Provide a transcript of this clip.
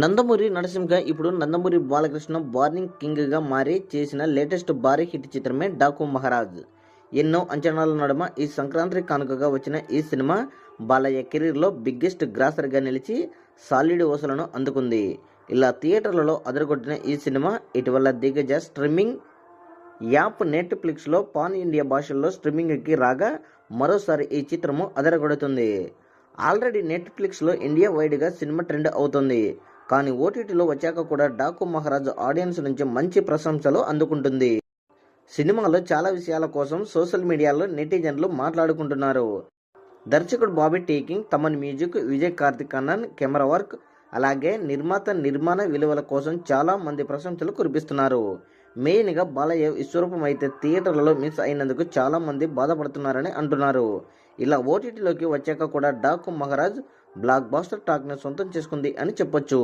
నందమూరి నరసింహ ఇప్పుడు నందమూరి బాలకృష్ణ బార్నింగ్ కింగ్గా మారి చేసిన లేటెస్ట్ భారీ హిట్ చిత్రమే డాకు మహారాజ్. ఎన్నో అంచనాల నడుమ ఈ సంక్రాంతి కానుకగా వచ్చిన ఈ సినిమా బాలయ్య కెరీర్లో బిగ్గెస్ట్ గ్రాసర్గా నిలిచి సాలిడ్ వసూలను అందుకుంది. ఇలా థియేటర్లలో అదరగొట్టిన ఈ సినిమా ఇటీవల దిగ్గజ స్ట్రీమింగ్ యాప్ నెట్ఫ్లిక్స్లో పాన్ ఇండియా భాషల్లో స్ట్రీమింగ్కి రాగా మరోసారి ఈ చిత్రము అదరగొడుతుంది. ఆల్రెడీ నెట్ఫ్లిక్స్లో ఇండియా వైడ్గా సినిమా ట్రెండ్ అవుతుంది. కానీ ఓటీటీలో వచ్చాక కూడా డాకు మహారాజ్ ఆడియన్స్ నుంచి మంచి ప్రశంసలు అందుకుంటుంది. సినిమాలో చాలా విషయాల కోసం సోషల్ మీడియాలో నెటిజన్లు మాట్లాడుకుంటున్నారు. దర్శకుడు Bobby taking Thaman music Vijay Karthik Kannan camera work అలాగే నిర్మాత నిర్మాణ విలువల కోసం చాలా మంది ప్రశంసలు కురిపిస్తున్నారు. మెయిన్గా బాలయ్య విశ్వరూపం అయితే థియేటర్లలో మిస్ అయినందుకు చాలా మంది బాధపడుతున్నారని అంటున్నారు. ఇలా ఓటీటీలోకి వచ్చాక కూడా డాకు మహారాజ్ బ్లాక్ బాస్టర్ టాక్ని సొంతం చేసుకుంది అని చెప్పొచ్చు.